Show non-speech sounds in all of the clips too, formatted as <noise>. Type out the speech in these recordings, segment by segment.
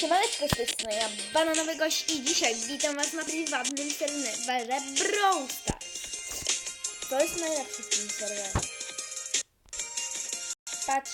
Siemaneczko z tej strony, ja Bananowy Gość i dzisiaj witam was na prywatnym serwerze Brawl Stars. To jest najlepszy w tym serwerze. Patrz,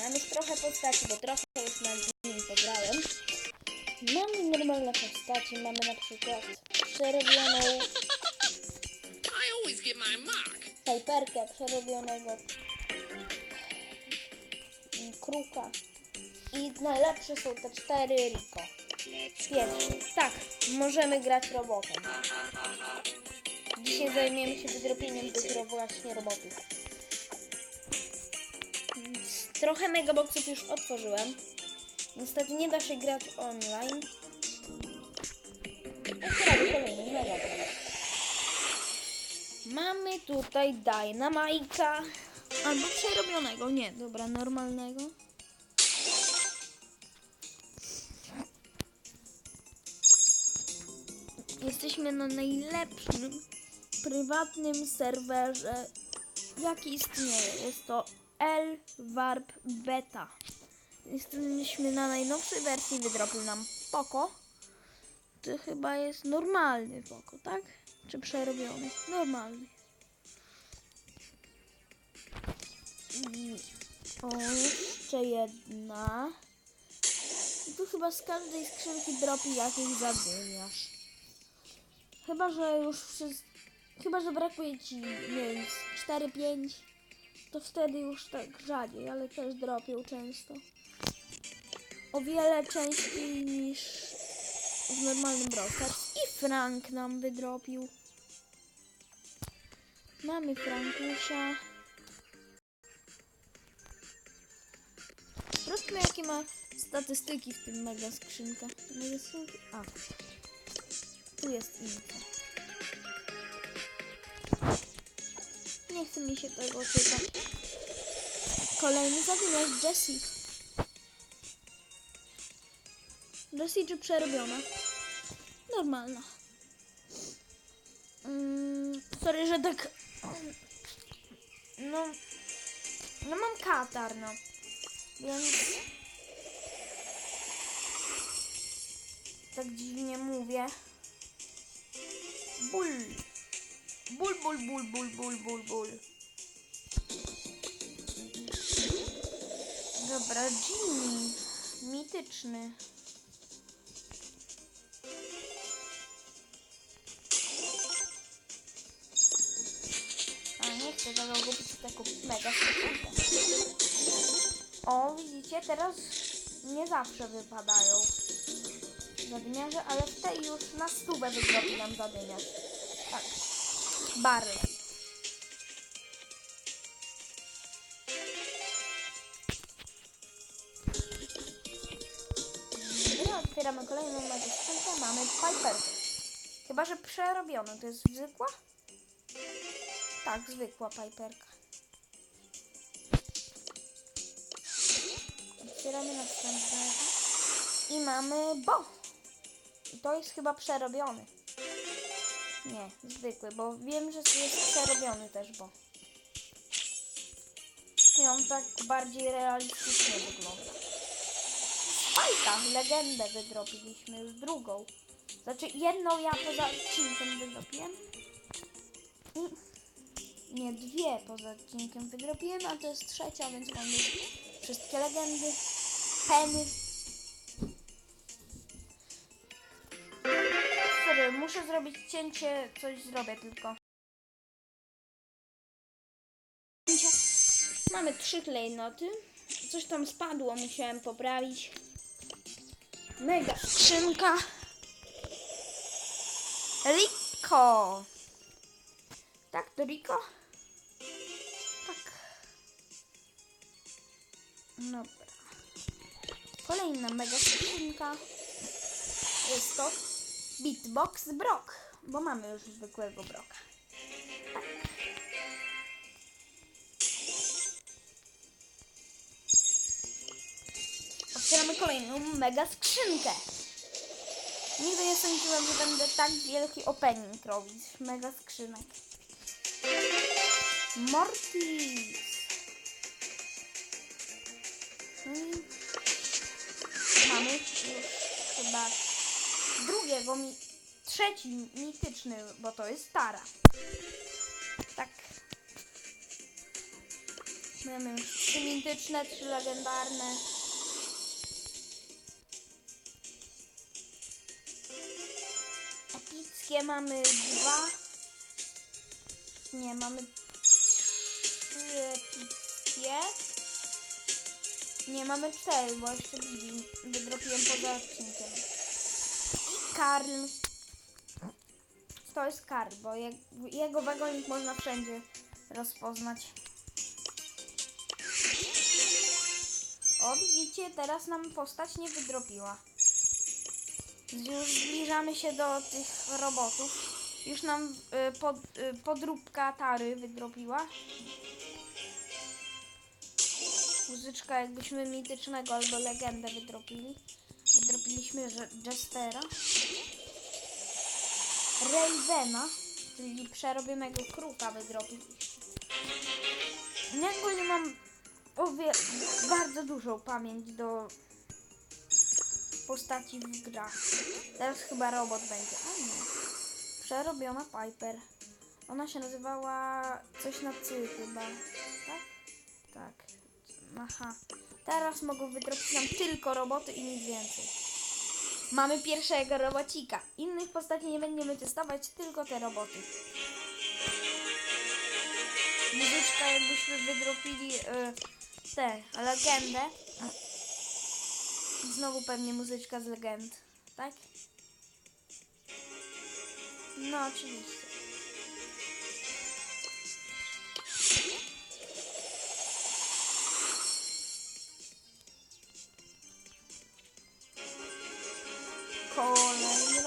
mam już trochę postaci, bo trochę już na nim pograłem. Mamy normalne postacie, mamy na przykład przerobioną. Piperkę, przerobionego Kruka. I najlepsze są te cztery Rico. Pierwszy. Tak, możemy grać robotem. Dzisiaj zajmiemy się wydropieniem tych właśnie robotów. Trochę megaboxów już otworzyłem. Niestety nie da się grać online. Kolejny. Mamy tutaj Dynamite'a. Albo przerobionego, nie, dobra, normalnego. Jesteśmy na najlepszym prywatnym serwerze, jaki istnieje. Jest to L-Warp Beta. Jesteśmy na najnowszej wersji, wydropił nam Poco. To chyba jest normalny Poco, tak? Czy przerobiony? Normalny. O, jeszcze jedna. I tu chyba z każdej skrzynki dropi jakiś zadymiarz. Chyba, że już wszystko... Chyba, że brakuje ci, wiem, 4-5, to wtedy już tak rzadziej, ale też dropią często. O wiele częściej niż w normalnym Brawl. I Frank nam wydropił. Mamy Frankusia. Sprawdźmy jakie ma statystyki w tym mega skrzynka. Mega skrzynki? A. Tu jest info. Nie chce mi się tego czytać. Kolejny zadymiarz Jessie. Jessie czy przerobiona? Normalna. Mm, sorry, że tak... No... No mam katar, no. Więc... Tak dziwnie mówię. Ból. Ból, ból, ból, ból, ból, ból, ból. Dobra, Jimmy. Mityczny. A nie chcę tego kupić taką mega. O, widzicie, teraz nie zawsze wypadają zadymiarze, ale w tej już na stówę wydrobi nam zadymiarz. Tak. Barley. Otwieramy kolejną skrzynkę, mamy Piper. Chyba, że przerobioną. To jest zwykła? Tak, zwykła Piperka. Otwieramy następnego. I mamy Bo. I to jest chyba przerobiony. Nie, zwykły, bo wiem, że jest przerobiony też Bo. I on tak bardziej realistycznie wygląda. Spajka, legendę wydrobiliśmy już drugą. Znaczy jedną ja poza odcinkiem wydrobiłem. I nie, dwie poza odcinkiem wydrobiłem, a to jest trzecia, więc mamy wszystkie legendy. Peny. Muszę zrobić cięcie, coś zrobię tylko. Mamy trzy klejnoty. Coś tam spadło, musiałem poprawić. Mega skrzynka. Rico. Tak, to Rico? Tak. Dobra. Kolejna mega skrzynka. Jest to Beatbox Brock, bo mamy już zwykłego Broka. Tak. Otwieramy kolejną mega skrzynkę. Nigdy nie sądziłem, że będę tak wielki opening robić. Mega skrzynek. Mortis. I Mamy już drugiego, mi, trzeci mityczny, bo to jest Tara. Tak. Mamy już trzy mityczne, trzy legendarne. Epickie mamy dwa. Nie, mamy trzy epickie. Nie, mamy cztery, bo jeszcze Bibi wydropiłem poza odcinkiem. Karl. To jest Karl, bo je, jego wagonik można wszędzie rozpoznać. O, widzicie, teraz nam postać nie wydropiła. Już zbliżamy się do tych robotów. Już nam y, pod, y, podróbka Tary wydropiła. Muzyczka jakbyśmy mitycznego albo legendę wydropili. Wydropiliśmy że- Jestera. Ravena, czyli przerobionego kruka wydropiliśmy. Jakby mam o wie, bardzo dużą pamięć do postaci w grach. Teraz chyba robot będzie. A nie. Przerobiona Piper. Ona się nazywała coś na cy chyba. Tak? Tak. Aha. Teraz mogą wydropić nam tylko roboty i nic więcej. Mamy pierwszego robocika. Innych postaci nie będziemy testować, tylko te roboty. Muzyczka jakbyśmy wydropili y, tę legendę. Znowu pewnie muzyczka z legend, tak? No oczywiście.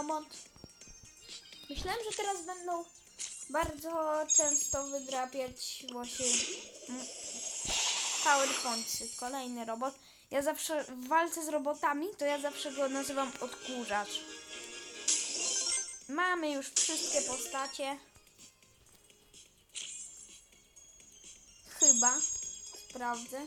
Robot. Myślałem, że teraz będą bardzo często wydrapiać właśnie mm, PowerPointsy. Kolejny robot. Ja zawsze w walce z robotami, to ja zawsze go nazywam odkurzacz. Mamy już wszystkie postacie. Chyba. Sprawdzę.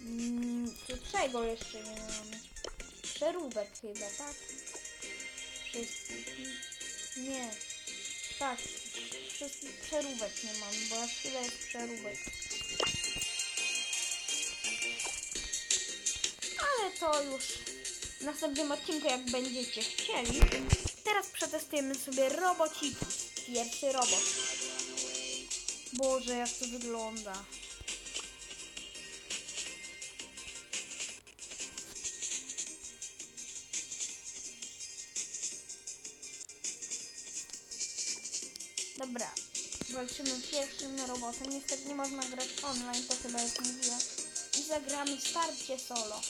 Mm, czego jeszcze nie mamy? Przeróbek chyba, tak? Wszystkich. Nie. Tak. Wszystkich przeróbek nie mamy, bo aż tyle jest przeróbek. Ale to już w następnym odcinku, jak będziecie chcieli. Teraz przetestujemy sobie robociki. Pierwszy robot. Boże, jak to wygląda. Walczymy pierwszym robotem. Niestety nie można grać online, to chyba jak mówiłem. I zagramy starcie solo.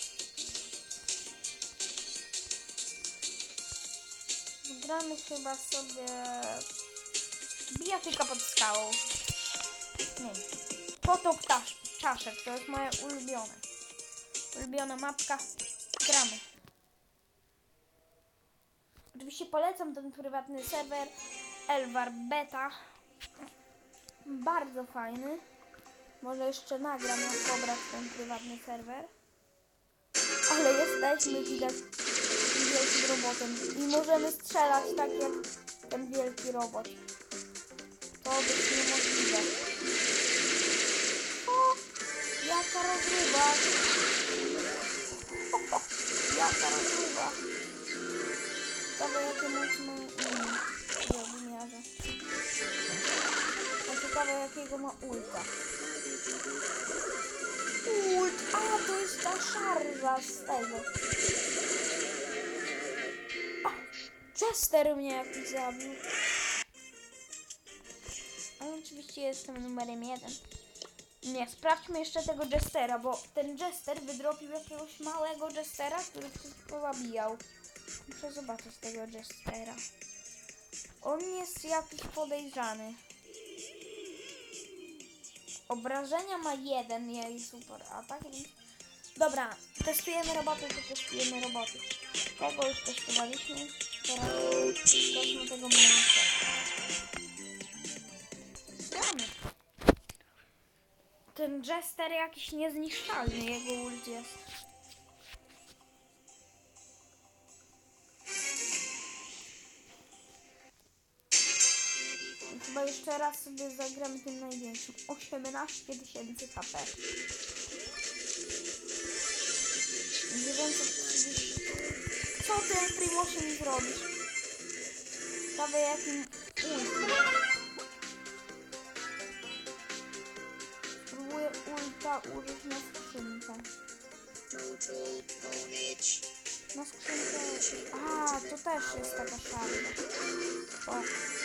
Gramy chyba sobie bijatyka pod skałą. Nie. Potok czaszek, to jest moje ulubione. Ulubiona mapka. Gramy. Oczywiście polecam ten prywatny serwer Elvar Beta. Bardzo fajny. Może jeszcze nagram jak pobrać ten prywatny serwer. Ale jesteśmy widać wielkim robotem i możemy strzelać tak jak ten wielki robot. To być niemożliwe. O, jaka rozruba! <laughs> jaka! Ciekawe jakie mocno um, ciekawe jakiego ma ulta. Ult! A, to jest ta szarża z tego. A, Chester mnie jakiś zabił. Ale oczywiście jestem numerem jeden. Nie, sprawdźmy jeszcze tego Jestera, bo ten Jester wydropił jakiegoś małego Jestera, który zabijał. Muszę zobaczyć tego Jestera. On jest jakiś podejrzany. Obrażenia ma jeden, jej super atak. Dobra, testujemy roboty, to testujemy roboty. Tego już testowaliśmy. Teraz testujemy tego małego. Gramy. Ten Jester jakiś niezniszczalny, jego ult jest. Chyba jeszcze raz sobie zagramy tym największym. 18 tysięcy HP. 930. Co ty, Primosie, mi zrobisz? Ciekawe jakim ulti. Spróbuję ulta użyć na skrzynkę. Na skrzynkę... A, to też jest taka szarka. O.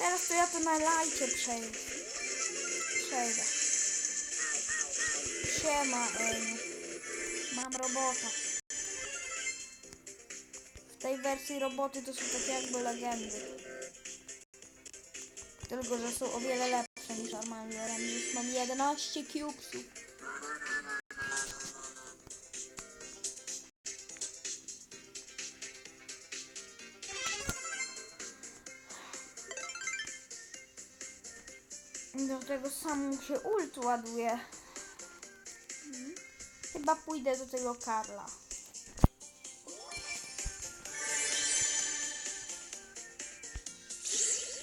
Teraz to ja to na lajcie przejdę. Przejdę. Siema, Eniu. Mam robota. W tej wersji roboty to są takie jakby legendy. Tylko, że są o wiele lepsze niż Armando Już mam 11 cubesów. Tego sam się ult ładuje. Chyba pójdę do tego Karla.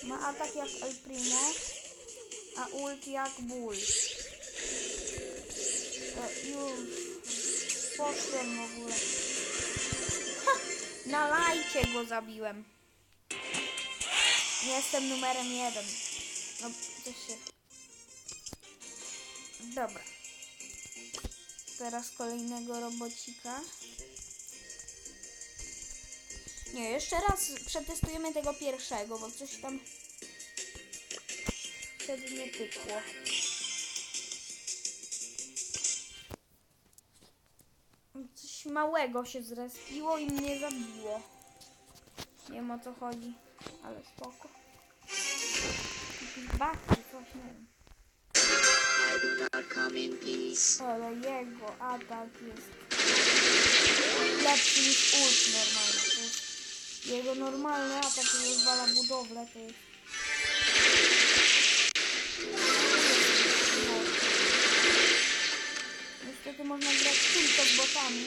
Ma atak jak El Primo, a ult jak Bull. E, już poszłem w ogóle. Ha! Na lajcie go zabiłem. Jestem numerem jeden. No, coś się... Dobra. Teraz kolejnego robocika. Nie, jeszcze raz przetestujemy tego pierwszego, bo coś tam wtedy nie pykło. Coś małego się zrespiło i mnie zabiło. Nie wiem o co chodzi, ale spoko. Jakiś bug czy coś, nie wiem. Ale jego atak jest lepszy niż ult normalny. To jest jego normalny atak, który rozwala budowlę, to jest... Niestety można grać tylko z botami.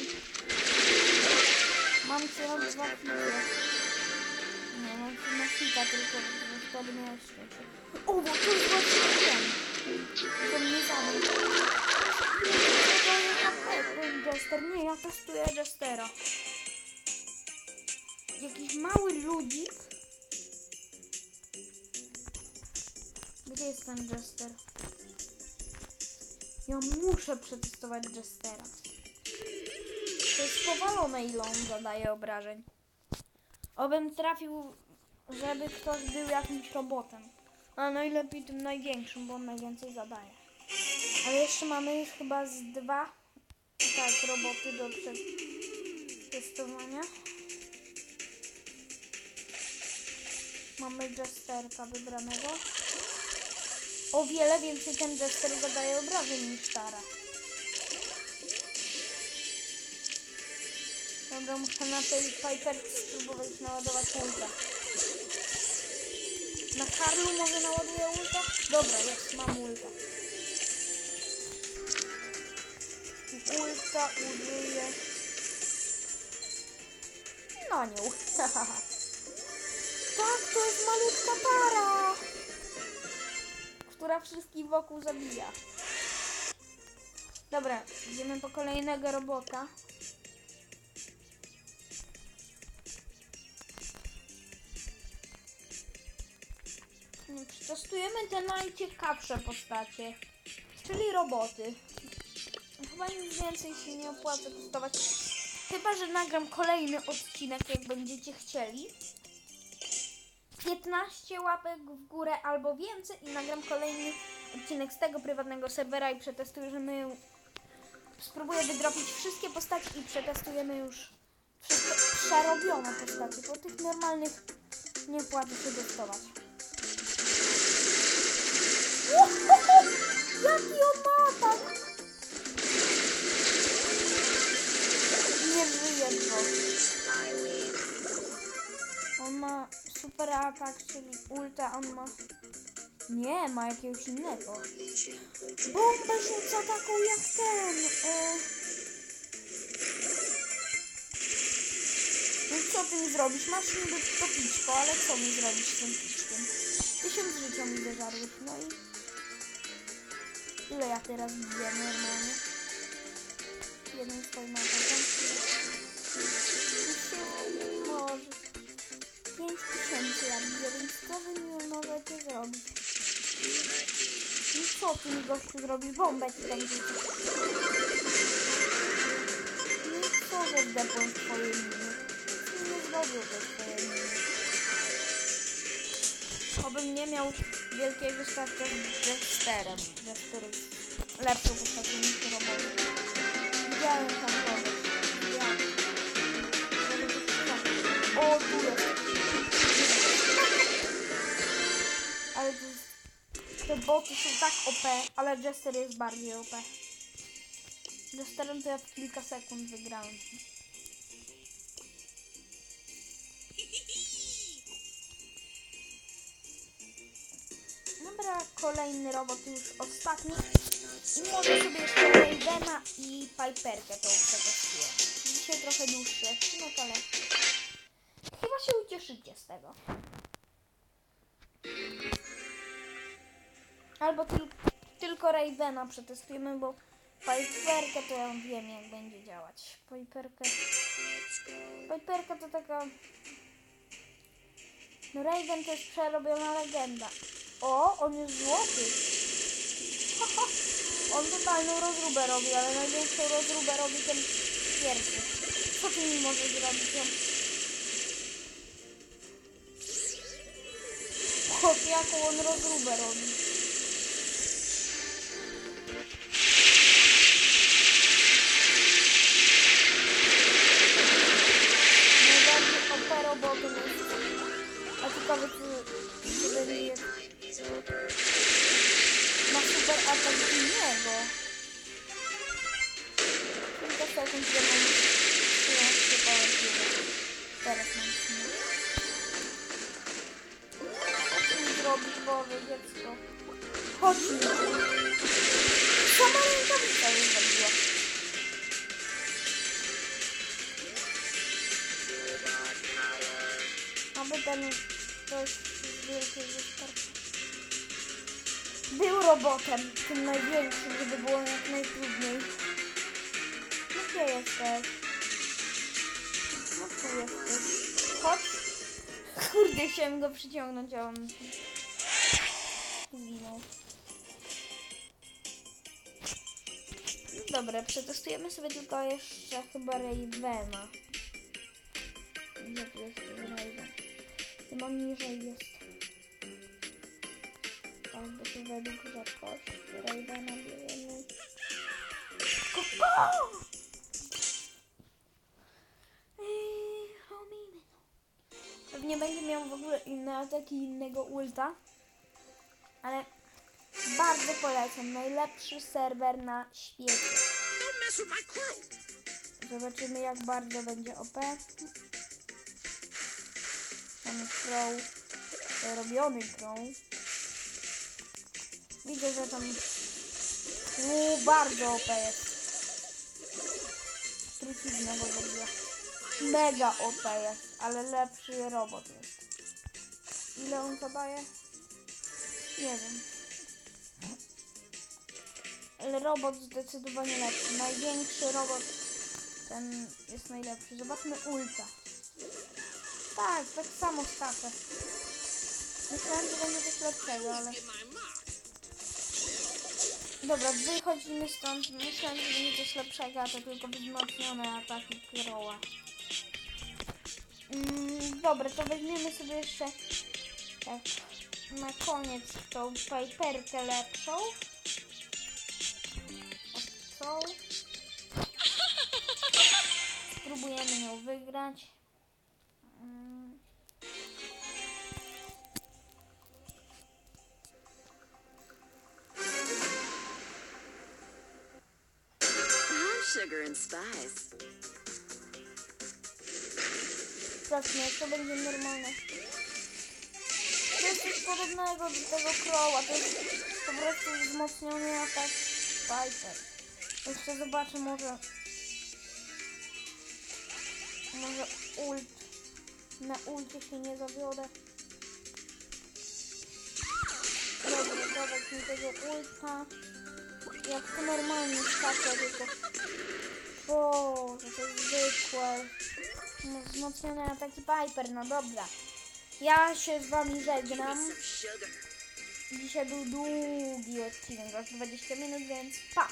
Mam co dwa hity. Nie, mam co na hita tylko, że wtedy miałem szczęście. O, bo to jest właśnie ten. Jester. Nie, ja testuję Jestera. Jakiś mały ludzik. Gdzie jest ten Jester? Ja muszę przetestować Jestera. To jest powalone ile on zadaje obrażeń. Obym trafił, żeby ktoś był jakimś robotem. A najlepiej tym największym, bo on najwięcej zadaje. Ale jeszcze mamy chyba z dwa tak, roboty do przetestowania. Mamy Jesterka wybranego. O wiele więcej ten Jester zadaje obrażeń niż Tara. Dobra, muszę na tej Piper spróbować naładować ulta. Na Karlu może naładuję ulta? Dobra, jest, mam ulta. Ulta użyję. No nie. <laughs> Tak, to jest malutka para, która wszystkich wokół zabija. Dobra, idziemy po kolejnego robota. Przetestujemy te najciekawsze postacie, czyli roboty. Chyba nic więcej się nie opłaca testować. Chyba, że nagram kolejny odcinek, jak będziecie chcieli. 15 łapek w górę albo więcej i nagram kolejny odcinek z tego prywatnego serwera i przetestujemy. Spróbuję wydropić wszystkie postacie i przetestujemy już wszystkie przerobione postacie, bo tych normalnych nie opłaca się testować. Jaki on. On ma super atak, czyli ulta, on ma... Nie, ma jakiegoś innego. Bombę rzuca taką jak ten. E... No co ty mi zrobisz? Masz niby to piczko, ale co mi zrobisz z tym piczkiem? Tysiąc życia mi zażarłeś, no i... Ile ja teraz biję normalnie? Jeden swoim atakiem. Może... Pięć tysięcy ja biję, więc co wy mi możecie zrobić? No co ty mi gościu zrobisz? Bombę ci tam rzucę. No i co że zdepłem twoje miny? Nie zrobił te Obym nie miał wielkiego starcia z Jesterem. Jester jest lepszą postacią niż roboty. Widziałem tam kogoś. O, tu jest. Ale to jest... Te boty są tak OP, ale Jester jest bardziej OP. Jesterem to ja w kilka sekund wygrałem. Kolejny robot już ostatni. I może sobie jeszcze Ravena i Piperkę to przetestuję. Dzisiaj trochę dłuższy odcinek, ale chyba się ucieszycie z tego. Albo tyl tylko Ravena przetestujemy, bo Piperkę to ja wiem jak będzie działać. Piperkę... Piperka to taka... No Raven to jest przerobiona legenda. O, on jest złoty. <laughs> On totalną rozróbę robi, ale największą rozróbę robi ten pierwszy. Co ty mi możesz zrobić? Chłop, jaką on rozróbę robi. A ciekawe czy, czy będzie ma super atak innego. Kilka sekund, że mam 13 power heal'ów. Teraz mam 13. Co mi zrobisz, Boże, dziecko? Chodź mi. Sama rękawica już zabiła. Aby ten robotem, tym największym, żeby było jak najtrudniej. No gdzie jesteś? No tu jesteś. Chodź. Kurde, chciałem go przyciągnąć, a on zginął. Dobra, przetestujemy sobie tylko jeszcze chyba Ravena. Gdzie tu jest Raven? Chyba niżej jest. Bo to według bierzemy. Koko! Pewnie będzie miał w ogóle inne ataki innego ulta. Ale bardzo polecam. Najlepszy serwer na świecie. Zobaczymy jak bardzo będzie OP. Mamy crow. Robiony crow. Widzę, że tam Uuu, bardzo OP jest. Trucizna go zrobiła. Mega OP jest, ale lepszy robot jest. Ile on zadaje? Nie wiem. Ale robot zdecydowanie lepszy. Największy robot ten jest najlepszy. Zobaczmy ulta. Tak, tak samo skacze. Myślałem, że będzie coś lepszego, ale... Dobra, wychodzimy stąd. Myślałem, że będzie coś lepszego, a to tylko wzmocnione ataki Kroła. Mm, dobra, to weźmiemy sobie jeszcze tak na koniec tą Piperkę lepszą. Co? Spróbujemy nią wygrać. Mm. Sugar and spice. Sprawdźmy, to będzie normalne. To jest coś podobnego do tego Crowa, to jest po prostu wzmocniony atak Piper. Jeszcze zobaczę może... Może ult Na ulcie się nie zawiodę. Dobra, dawać mi tego ulta. Jak to normalnie skacze, tylko... Boże, to jest zwykłe. No, Wzmocnione ataki Piper, no dobra. Ja się z wami żegnam. Dzisiaj był długi odcinek, aż 20 minut, więc pa!